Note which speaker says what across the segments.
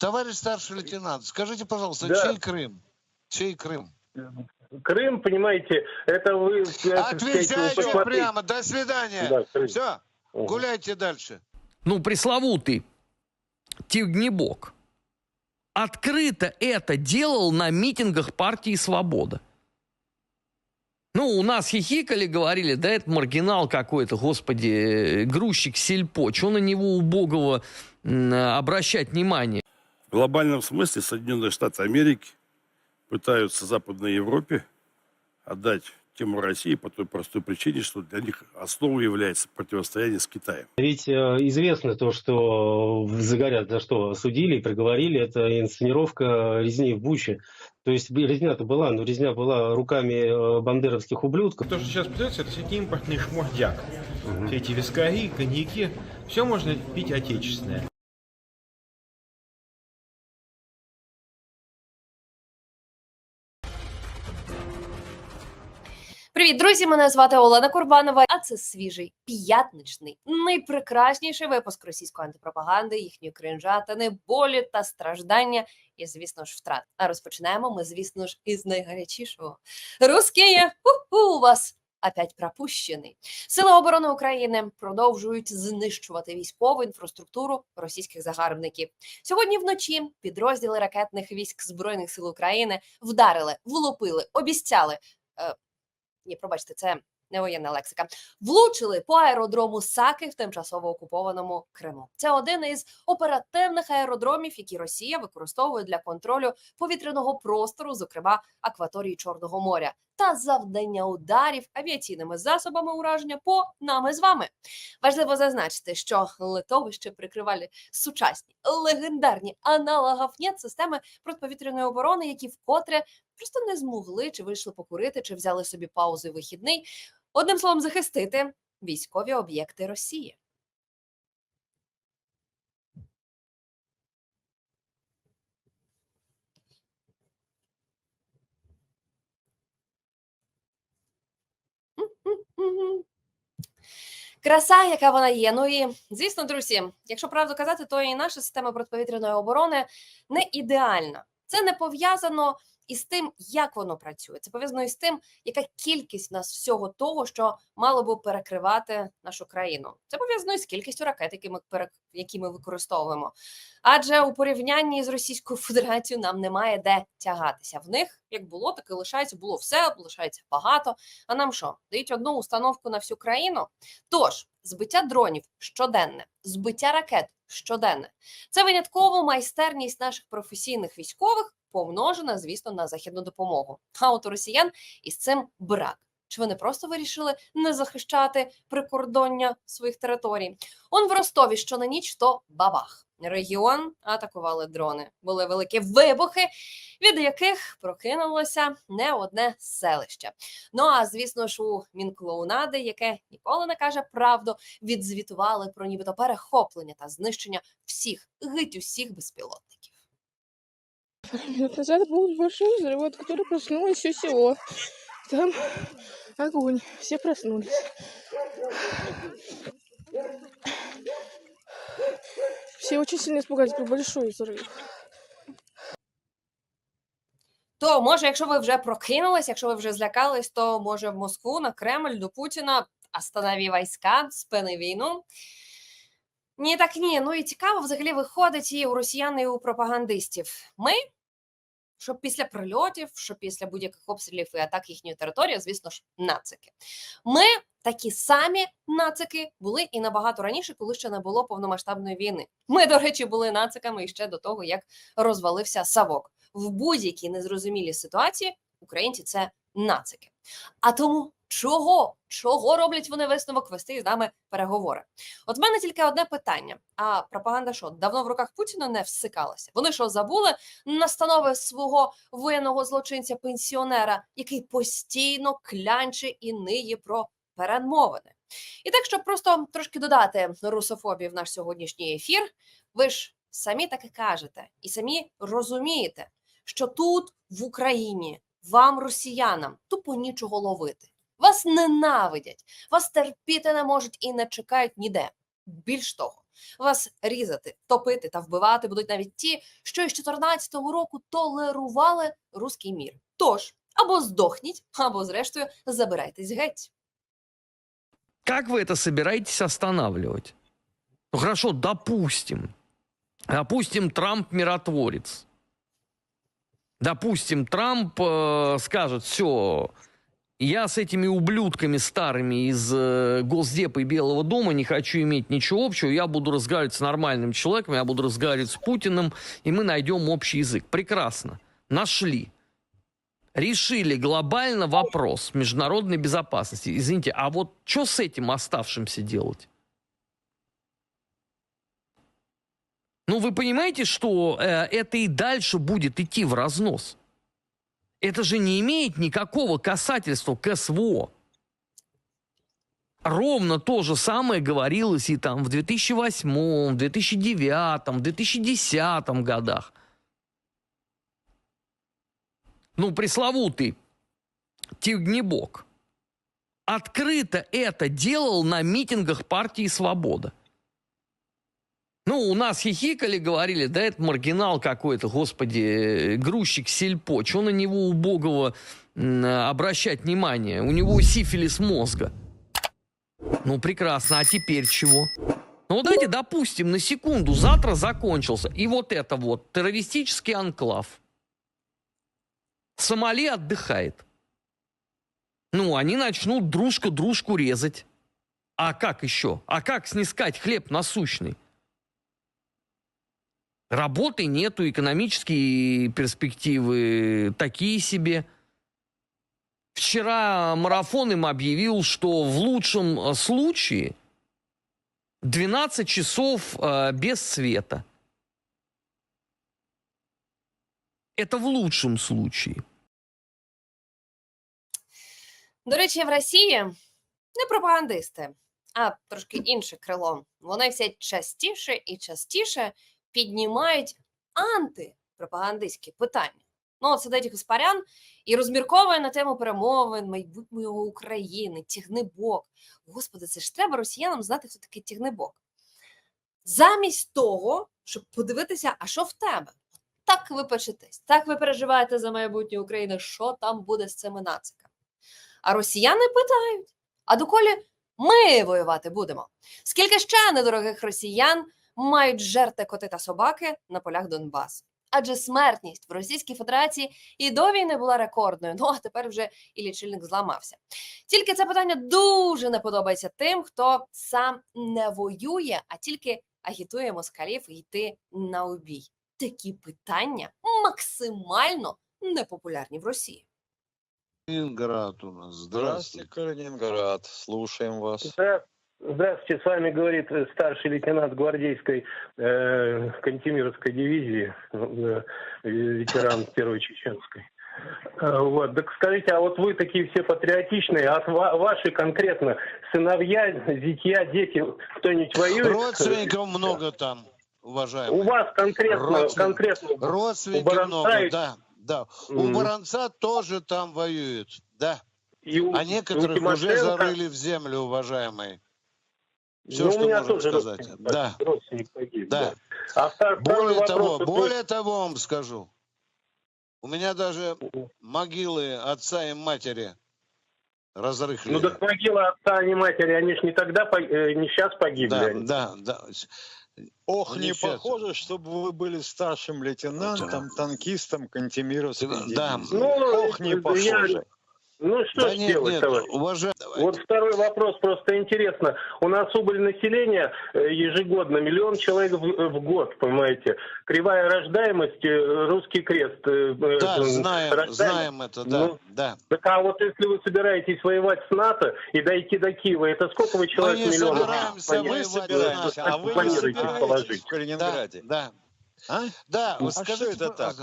Speaker 1: Товарищ старший лейтенант, скажите, пожалуйста,
Speaker 2: Да.
Speaker 1: чей Крым? Чей Крым?
Speaker 2: Крым, понимаете, это вы... э,
Speaker 1: Отвечайте прямо, до свидания.
Speaker 2: Да, Крым.
Speaker 1: Все,
Speaker 2: Мгм.
Speaker 1: гуляйте дальше.
Speaker 3: ну, пресловутый Тигнебок, открыто это делал на митингах партии «Свобода». Ну, у нас хихикали, говорили, да это маргинал какой-то, господи, э, грузчик сельпо, что на него убогого обращать внимание?
Speaker 4: В глобальном смысле Соединенные Штаты Америки пытаются Западной Европе отдать тему России по той простой причине, что для них основой является противостояние с Китаем.
Speaker 5: Ведь э, известно то, что Загорят за что судили и приговорили, это инсценировка резни в Буче. То есть резня-то была, но резня была руками э, бандеровских ублюдков.
Speaker 6: То, что сейчас продается, это все импортный шмурдяк. Все эти вискари, коньяки, все можно пить отечественное.
Speaker 7: Привіт, друзі! Мене звати Олена Курбанова. А це свіжий п'ятничний, найпрекрасніший випуск російської антипропаганди, їхньої кринжа та неболі та страждання, і звісно ж втрат. А розпочинаємо ми, звісно ж, із найгарячішого. Русские, у вас опять пропущений. Сили оборони України продовжують знищувати військову інфраструктуру російських загарбників. Сьогодні вночі підрозділи ракетних військ збройних сил України вдарили, влупили, обіцяли. Ні, пробачте, це не воєнна лексика. Влучили по аеродрому Саки в тимчасово окупованому Криму. Це один із оперативних аеродромів, які Росія використовує для контролю повітряного простору, зокрема акваторії Чорного моря, та завдання ударів авіаційними засобами ураження по нами з вами. Важливо зазначити, що литовище прикривали сучасні легендарні аналогавні системи протиповітряної оборони, які вкотре просто не змогли чи вийшли покурити, чи взяли собі паузи вихідний. Одним словом, захистити військові об'єкти Росії. Краса, яка вона є. Ну і звісно, друзі, якщо правду казати, то і наша система протиповітряної оборони не ідеальна. Це не пов'язано із тим, як воно працює. Це пов'язано із тим, яка кількість в нас всього того, що мало би перекривати нашу країну. Це пов'язано із кількістю ракет, які ми які ми використовуємо. Адже у порівнянні з Російською Федерацією нам немає де тягатися. В них як було, так і лишається. Було все, лишається багато. А нам що? Дають одну установку на всю країну. Тож збиття дронів щоденне, збиття ракет щоденне. Це винятково майстерність наших професійних військових, помножена, звісно, на західну допомогу. А от у росіян із цим брак. Чи вони просто вирішили не захищати прикордоння своїх територій? Он в Ростові, що на ніч, то бабах. Регіон атакували дрони. Були великі вибухи, від яких прокинулося не одне селище. Ну а звісно ж, у Мінклоунади, яке ніколи не каже правду, відзвітували про нібито перехоплення та знищення всіх геть усіх безпілотників
Speaker 8: минут назад был большой взрыв, от которого проснулось все село. Там огонь, все проснулись. Все очень сильно испугались, был большой взрыв.
Speaker 7: То може, якщо ви вже прокинулись, якщо ви вже злякались, то може в Москву на Кремль до Путіна останови війська, спини війну. Ні, так ні. Ну і цікаво взагалі виходить і у росіян, і у пропагандистів. Ми, щоб після прильотів, що після будь-яких обстрілів і атак їхньої території, звісно ж, нацики. Ми такі самі нацики були і набагато раніше, коли ще не було повномасштабної війни. Ми, до речі, були нациками ще до того, як розвалився Савок. В будь-якій незрозумілій ситуації українці це нацики. А тому чого? Чого роблять вони висновок вести з нами переговори? От в мене тільки одне питання: а пропаганда що давно в руках Путіна не всикалася? Вони що забули настанови свого воєнного злочинця пенсіонера, який постійно клянче і ниє про перемовини? І так, щоб просто трошки додати русофобії в наш сьогоднішній ефір, ви ж самі так і кажете, і самі розумієте, що тут в Україні вам, росіянам, тупо нічого ловити Вас ненавидять, вас терпіти не можуть і не чекають ніде. Більш того, Вас різати, топити та вбивати будуть навіть ті, що із 14-го року толерували руський мір. Тож або здохніть, або зрештою забирайтесь геть.
Speaker 3: Как вы это собираетесь останавливать? Ну хорошо, допустим. Допустим, Трамп миротворец. Допустим, Трамп э, скажет, все, я с этими ублюдками старыми из э, Госдепа и Белого дома не хочу иметь ничего общего, я буду разговаривать с нормальным человеком, я буду разговаривать с Путиным, и мы найдем общий язык. Прекрасно. Нашли. Решили глобально вопрос международной безопасности. Извините, а вот что с этим оставшимся делать? Ну, вы понимаете, что э, это и дальше будет идти в разнос? Это же не имеет никакого касательства к СВО. Ровно то же самое говорилось и там в 2008, 2009, 2010 годах. Ну, пресловутый Тигнебок открыто это делал на митингах партии «Свобода». Ну, у нас хихикали, говорили, да это маргинал какой-то, господи, э, грузчик сельпо, что на него убогого обращать внимание? У него сифилис мозга. Ну, прекрасно, а теперь чего? Ну, вот давайте допустим, на секунду, завтра закончился, и вот это вот, террористический анклав. Сомали отдыхает. Ну, они начнут дружку дружку резать. А как еще? А как снискать хлеб насущный? Работы нету, экономические перспективы такие себе. Вчера марафон им объявил, что в лучшем э, случае 12 часов э, без света. Это в лучшем случае.
Speaker 7: До речі, в Росії не пропагандисти, а трошки інше крило. Вони все частіше і частіше піднімають антипропагандистські питання. Ну, от сидить Гаспарян і розмірковує на тему перемовин майбутньої України, тягнебок. Господи, це ж треба росіянам знати, хто такий тягнебок. Замість того, щоб подивитися, а що в тебе? Так ви печетесь, так ви переживаєте за майбутнє України, що там буде з цими нациками. А росіяни питають: а доколі ми воювати будемо? Скільки ще недорогих росіян мають жерти коти та собаки на полях Донбасу? Адже смертність в Російській Федерації і до війни була рекордною. Ну а тепер вже і лічильник зламався. Тільки це питання дуже не подобається тим, хто сам не воює, а тільки агітує москалів йти на убій. Такі питання максимально непопулярні в Росії.
Speaker 1: Ленинград у нас.
Speaker 9: Здравствуйте,
Speaker 1: Здравствуйте.
Speaker 9: Калининград. Слушаем вас.
Speaker 2: Здра- Здравствуйте, с вами говорит э, старший лейтенант гвардейской э, Кантемировской дивизии, э, ветеран первой чеченской. Э, Вот, так скажите, а вот вы такие все патриотичные, а ва- ваши конкретно сыновья, зятья, дети, кто-нибудь воюет?
Speaker 1: Родственников много там,
Speaker 2: У
Speaker 1: уважаемые.
Speaker 2: вас конкретно,
Speaker 1: Родственников.
Speaker 2: конкретно.
Speaker 1: Родственники
Speaker 2: Баранца
Speaker 1: много,
Speaker 2: и-
Speaker 1: да. Да. У
Speaker 2: Мгм.
Speaker 1: Баранца тоже там воюют, да.
Speaker 2: И у-
Speaker 1: А
Speaker 2: у
Speaker 1: некоторых уже
Speaker 2: Тимошенко-
Speaker 1: зарыли в землю, уважаемые. Все,
Speaker 2: Ну, у
Speaker 1: что
Speaker 2: меня
Speaker 1: можно
Speaker 2: тоже
Speaker 1: сказать.
Speaker 2: родственник,
Speaker 1: Да,
Speaker 2: родственник погиб.
Speaker 1: да.
Speaker 2: А втор- второй
Speaker 1: Более того,
Speaker 2: вопрос.
Speaker 1: более того вам скажу. У меня даже могилы отца и матери разрыхли.
Speaker 2: Ну так могила отца, не матери, они ж не тогда, э, не сейчас погибли.
Speaker 1: да,
Speaker 2: они.
Speaker 1: да, да.
Speaker 9: Ох, не
Speaker 1: не
Speaker 9: похоже, чтобы вы были старшим лейтенантом, танкистом Кантемировской
Speaker 1: Да.
Speaker 2: Ну,
Speaker 9: Ох, не
Speaker 2: я-
Speaker 9: похоже.
Speaker 2: Ну что
Speaker 1: Да
Speaker 2: ж
Speaker 1: нет,
Speaker 2: делать,
Speaker 1: нет,
Speaker 2: товарищ?
Speaker 1: уважаемые.
Speaker 2: Вот второй вопрос, просто интересно. У нас убыль населения э, ежегодно миллион человек в, в год, понимаете. Кривая рождаемость, э, русский крест. э,
Speaker 1: Да,
Speaker 2: э,
Speaker 1: знаем, знаем это, да,
Speaker 2: Ну,
Speaker 1: да.
Speaker 2: Так а вот если вы собираетесь воевать с НАТО и дойти до Киева, это сколько вы человек
Speaker 1: не
Speaker 2: миллионов
Speaker 1: собираемся
Speaker 9: Мы собираемся, а вы не
Speaker 2: планируете
Speaker 9: собираетесь
Speaker 2: положить?
Speaker 9: в Калининграде.
Speaker 1: Да,
Speaker 9: А?
Speaker 1: да.
Speaker 9: А
Speaker 1: Вот
Speaker 9: что
Speaker 1: скажите,
Speaker 9: это так?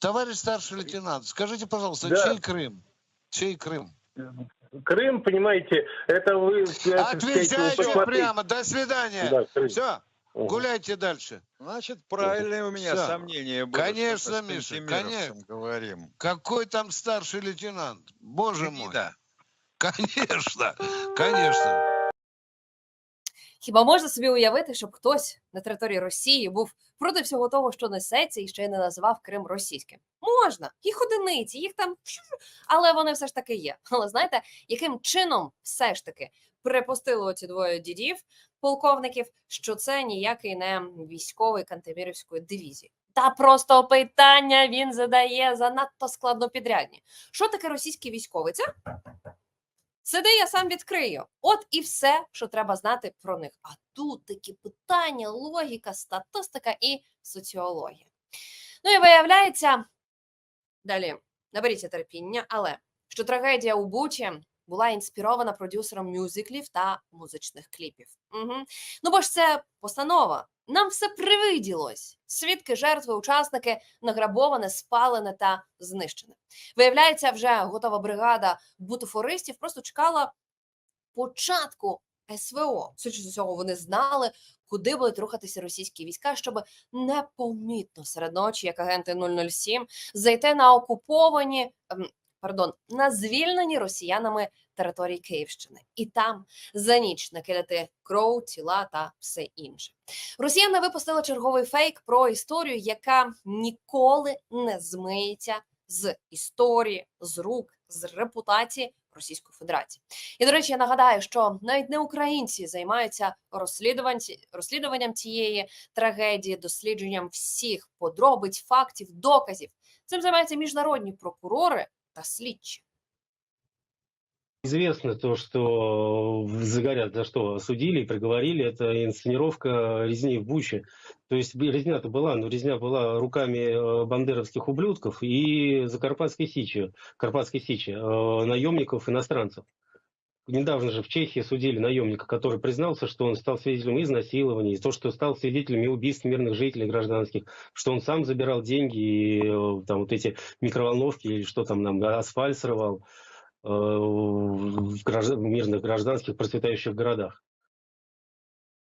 Speaker 1: Товарищ старший лейтенант, скажите, пожалуйста,
Speaker 2: Да.
Speaker 1: чей Крым? Чей Крым?
Speaker 2: Крым, понимаете, это вы... сказать,
Speaker 1: Отвечайте
Speaker 2: посмотрите.
Speaker 1: прямо. До свидания.
Speaker 2: Да, Крым.
Speaker 1: Все, гуляйте дальше.
Speaker 9: Значит, правильные у меня
Speaker 1: Всё.
Speaker 9: сомнения были.
Speaker 1: Конечно, Миша, конечно.
Speaker 9: говорим.
Speaker 1: Какой там старший лейтенант? Боже мой. Конечно, конечно.
Speaker 7: Хіба можна собі уявити, щоб хтось на території Росії був проти всього того, що несеться, і ще й не називав Крим російським? Можна, їх одиниці, їх там, але вони все ж таки є. Але знаєте, яким чином все ж таки припустили оці двоє дідів, полковників, що це ніякий не військовий Кантемірівської дивізії. Та просто питання він задає занадто складнопідрядні. Що таке російський військовий? Це Сиди, я сам відкрию. От і все, що треба знати про них. А тут такі питання, логіка, статистика і соціологія. Ну і виявляється, далі наберіться терпіння, але що трагедія у Бучі була інспірована продюсером мюзиклів та музичних кліпів. Угу. Ну бо ж це постанова. Нам все привиділось. Свідки, жертви, учасники награбоване, спалене та знищене. Виявляється, вже готова бригада бутафористів просто чекала початку СВО. Судячи з цього, вони знали, куди будуть рухатися російські війська, щоб непомітно серед ночі, як агенти 007, зайти на окуповані, ем, пардон, на звільнені росіянами території Київщини, і там за ніч накидати кров, тіла та все інше. Росіяни випустили черговий фейк про історію, яка ніколи не змиється з історії, з рук, з репутації Російської Федерації. І до речі, я нагадаю, що навіть не українці займаються розслідувань, розслідуванням цієї трагедії, дослідженням всіх подробиць, фактів, доказів. Цим займаються міжнародні прокурори та слідчі.
Speaker 5: Известно то, что загорят, за что осудили и приговорили, это инсценировка резни в Буче. То есть резня-то была, но резня была руками э, бандеровских ублюдков и Закарпатской Сичи, Карпатской Сичи, э, наемников иностранцев. Недавно же в Чехии судили наемника, который признался, что он стал свидетелем изнасилований, то, что стал свидетелем убийств мирных жителей гражданских, что он сам забирал деньги и э, там вот эти микроволновки или что там нам, асфальт срывал э, в мирных гражданских процветающих городах.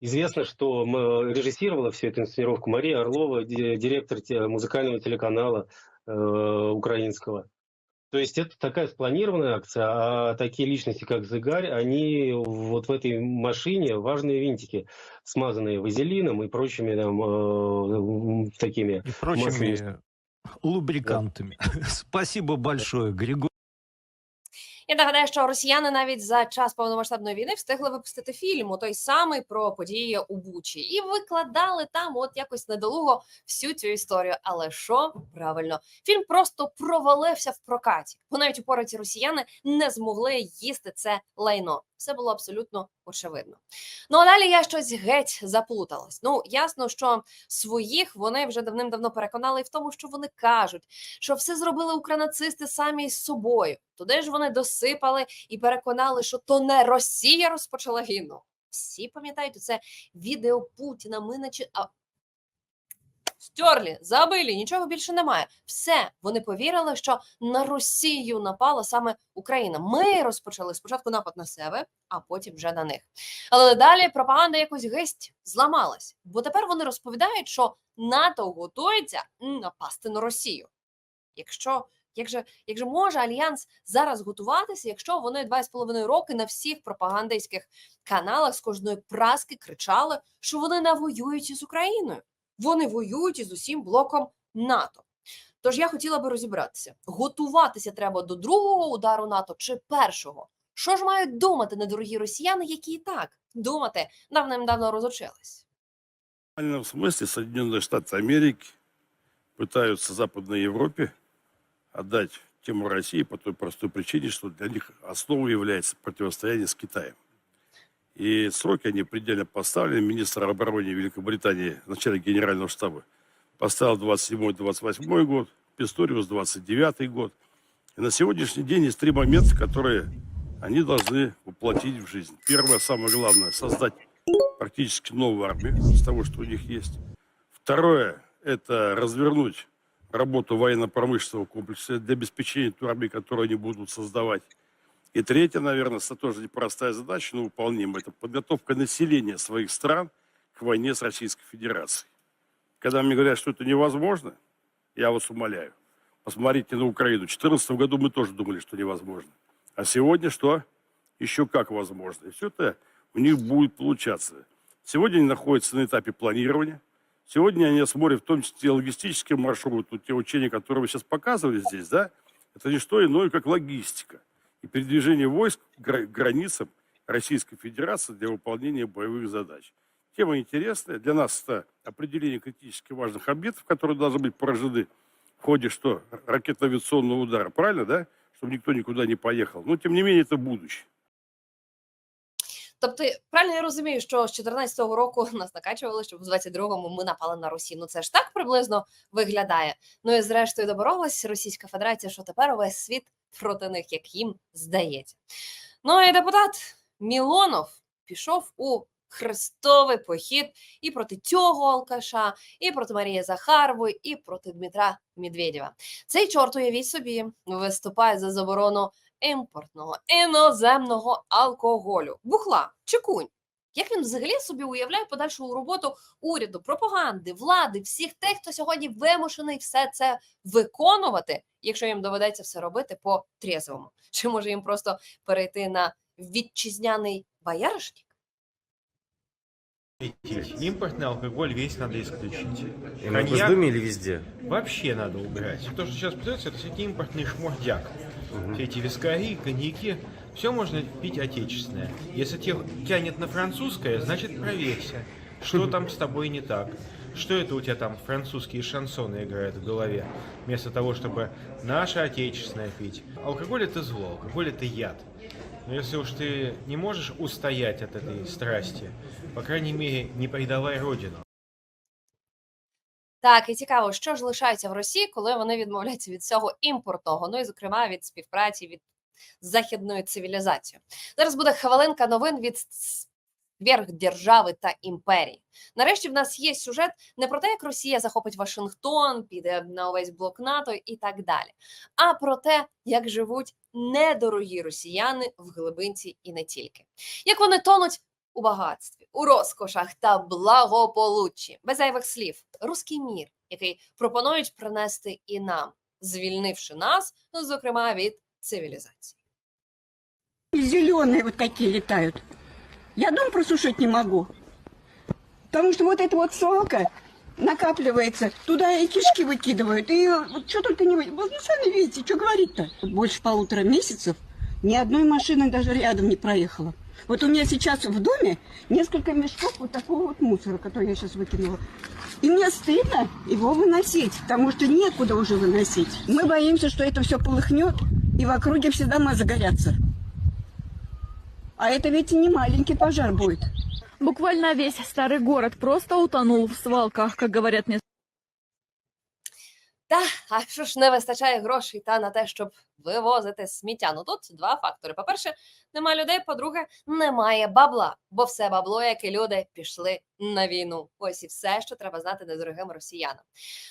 Speaker 5: Известно, что режиссировала всю эту инсценировку Мария Орлова, ди- директор музыкального телеканала э, украинского. То есть это такая спланированная акция, а такие личности, как Зыгарь, они вот в этой машине важные винтики, смазанные вазелином и прочими там э, такими
Speaker 10: и прочими
Speaker 5: массами.
Speaker 10: лубрикантами. Спасибо большое, Григорий.
Speaker 7: Я нагадаю, що росіяни навіть за час повномасштабної війни встигли випустити фільм, той самий про події у Бучі, і викладали там, от якось недолуго всю цю історію. Але що правильно, фільм просто провалився в прокаті, бо навіть упораті росіяни не змогли їсти це лайно. Все було абсолютно очевидно. Ну а далі я щось геть заплуталась. Ну ясно, що своїх вони вже давним-давно переконали в тому, що вони кажуть, що все зробили укранацисти самі з собою. Туди ж вони досипали і переконали, що то не Росія розпочала війну. Всі пам'ятають це відео Путіна. Ми наче а... Стьорлі, забили, нічого більше немає. Все, вони повірили, що на Росію напала саме Україна. Ми розпочали спочатку напад на себе, а потім вже на них. Але далі пропаганда якось геть зламалась, бо тепер вони розповідають, що НАТО готується напасти на Росію. Якщо як же, як же може альянс зараз готуватися, якщо вони два з половиною роки на всіх пропагандистських каналах з кожної праски кричали, що вони не воюють із Україною, вони воюють із усім блоком НАТО. Тож я хотіла би розібратися: готуватися треба до другого удару НАТО чи першого. Що ж мають думати недорогі росіяни, які і так думати давним-давно розучились?
Speaker 4: В буквальном смысле Соединенные Штаты Америки пытаются Западной Европе отдать тему России по той простой причине, что для них основой является противостояние с Китаем. И сроки они предельно поставлены. Министр обороны Великобритании, начальник генерального штаба, поставил 27-28 год, Писториус 29 год. И на сегодняшний день есть три момента, которые они должны воплотить в жизнь. Первое, самое главное, создать практически новую армию из того, что у них есть. Второе – это развернуть работу военно-промышленного комплекса для обеспечения той армии, которую они будут создавать. И третье, наверное, тоже непростая задача, но выполнимая, это подготовка населения своих стран к войне с Российской Федерацией. Когда мне говорят, что это невозможно, я вас умоляю, посмотрите на Украину. В 2014 году мы тоже думали, что невозможно. А сегодня что? Еще как возможно. И все это у них будет получаться. Сегодня они находятся на этапе планирования. Сегодня они смотрят в том числе логистический маршрут, вот те учения, которые вы сейчас показывали здесь, да, это не что иное, как логистика и передвижение войск к гра- границам Российской Федерации для выполнения боевых задач. Тема интересная. Для нас это определение критически важных объектов, которые должны быть поражены в ходе что? Ракетно-авиационного удара. Правильно, да? Чтобы никто никуда не поехал. Но, тем не менее, это будущее.
Speaker 7: Тобто, правильно я розумію, що з 14-го року нас накачували, щоб в 22-му ми напали на Росію. Ну це ж так приблизно виглядає. Ну і зрештою доборолась Російська Федерація, що тепер увесь світ проти них, як їм здається. Ну і депутат Мілонов пішов у хрестовий похід і проти цього алкаша, і проти Марії Захарової, і проти Дмитра Медведєва. Цей чорт, уявіть собі, виступає за заборону імпортного іноземного алкоголю, бухла, чекунь. Як він взагалі собі уявляє подальшу роботу уряду, пропаганди, влади, всіх тих, хто сьогодні вимушений все це виконувати, якщо їм доведеться все робити по трезвому? Чи може їм просто перейти на вітчизняний бояришник?
Speaker 6: Запретить. Импортный алкоголь весь надо исключить.
Speaker 11: И на Госдуме или везде?
Speaker 6: вообще надо убирать. То, что сейчас продается, это всякий импортный шмурдяк. Все эти вискари, коньяки, все можно пить отечественное. Если тебя тянет на французское, значит проверься, что там с тобой не так. Что это у тебя там французские шансоны играют в голове, вместо того, чтобы наше отечественное пить. Алкоголь это зло, алкоголь это яд. Но если уж ты не можешь устоять от этой страсти, по крайней мере, не предавай родину.
Speaker 7: Так, і цікаво, що ж лишається в Росії, коли вони відмовляються від всього імпортного, ну і зокрема від співпраці від західною цивілізацією. Зараз буде хвилинка новин від сверхдержави та імперії. Нарешті в нас є сюжет не про те, як Росія захопить Вашингтон, піде на увесь блок НАТО і так далі, а про те, як живуть недорогі росіяни в глибинці і не тільки, як вони тонуть у багатстві, у розкошах та благополуччі, без зайвих слів, руський мір, який пропонують принести і нам, звільнивши нас, ну, зокрема від цивілізації.
Speaker 12: Зеленые вот какие летают. Я дом просушить не могу. Потому что вот эта вот свалка накапливается, туда и кишки выкидывают. И вот что только не... вы- Вот вы сами видите, что говорить-то. Больше полутора месяцев ни одной машины даже рядом не проехала. Вот у меня сейчас в доме несколько мешков вот такого вот мусора, который я сейчас выкинула. И мне стыдно его выносить, потому что некуда уже выносить. Мы боимся, что это все полыхнет, и в округе все дома загорятся. А это ведь и не маленький пожар будет.
Speaker 8: Буквально весь старый город просто утонул в свалках, как говорят мне
Speaker 7: Та, а що ж не вистачає грошей та на те, щоб вивозити сміття? Ну тут два фактори. По-перше, немає людей. По-друге, немає бабла, бо все бабло, як і люди, пішли на війну. Ось і все, що треба знати недорогим росіянам.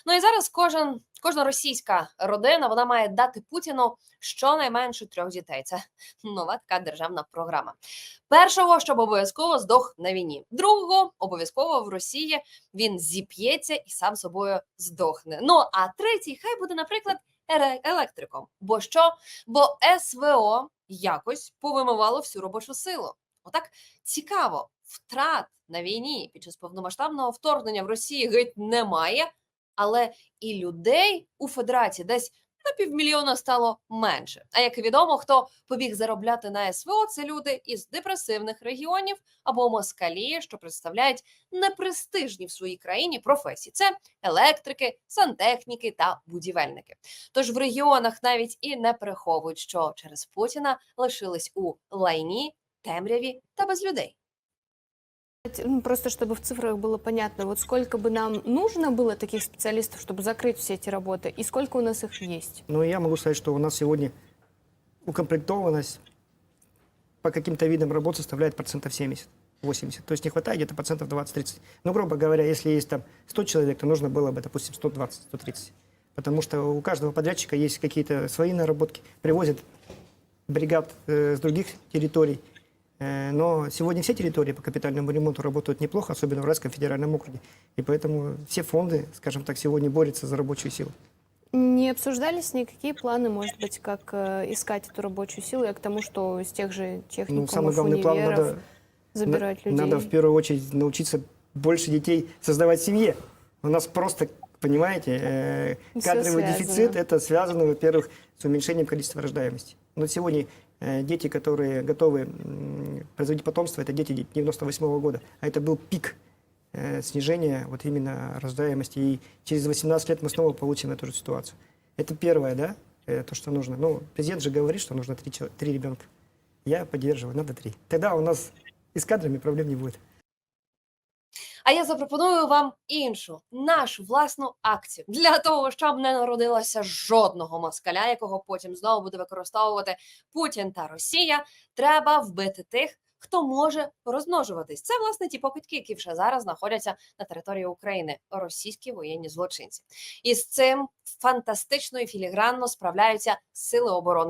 Speaker 7: Ну і зараз кожен, кожна російська родина вона має дати Путіну щонайменше трьох дітей. Це нова така державна програма. Першого, щоб обов'язково здох на війні. Другого обов'язково в Росії він зіп'ється і сам собою здохне. Ну а третій, хай буде, наприклад, електриком. Бо що? Бо СВО якось повимивало всю робочу силу. Отак цікаво, втрат на війні під час повномасштабного вторгнення в Росії геть немає, але і людей у Федерації десь на півмільйона стало менше. А як відомо, хто побіг заробляти на СВО, це люди із депресивних регіонів або москалі, що представляють непрестижні в своїй країні професії. Це електрики, сантехніки та будівельники. Тож в регіонах навіть і не приховують, що через Путіна лишились у лайні, темряві та без людей.
Speaker 13: Ну, Просто чтобы в цифрах было понятно, вот сколько бы нам нужно было таких специалистов, чтобы закрыть все эти работы, и сколько у нас их есть?
Speaker 12: Ну, я могу сказать, что у нас сегодня укомплектованность по каким-то видам работ составляет процентов 70. 80. То есть не хватает где-то процентов 20-30. Ну, грубо говоря, если есть там 100 человек, то нужно было бы, допустим, 120-130. Потому что у каждого подрядчика есть какие-то свои наработки. Привозят бригад э, с других территорий. Э, но сегодня все территории по капитальному ремонту работают неплохо, особенно в Уральском федеральном округе. И поэтому все фонды, скажем так, сегодня борются за рабочую силу.
Speaker 13: Не обсуждались никакие планы, может быть, как э, искать эту рабочую силу? Я к тому, что из тех же техникумов,
Speaker 12: Ну, самый главный план надо
Speaker 13: забирать людей.
Speaker 14: Надо в первую очередь научиться больше детей создавать в семье. У нас просто, понимаете, э, кадровый
Speaker 13: связано.
Speaker 14: дефицит это связано, во-первых, с уменьшением количества рождаемости. Но сегодня дети, которые готовы м, производить потомство, это дети 98 года. А это был пик э, снижения вот именно рождаемости. И через 18 лет мы снова получим эту же ситуацию. Это первое, да, э, то, что нужно. Ну, президент же говорит, что нужно три, чело- три ребенка. Я поддерживаю, надо три. Тогда у нас и с кадрами проблем не будет.
Speaker 7: А я запропоную вам іншу, нашу власну акцію для того, щоб не народилося жодного москаля, якого потім знову буде використовувати Путін та Росія. Треба вбити тих, хто може розмножуватись. Це власне ті покидьки, які вже зараз знаходяться на території України, російські воєнні злочинці. І з цим фантастично і філігранно справляються сили оборони.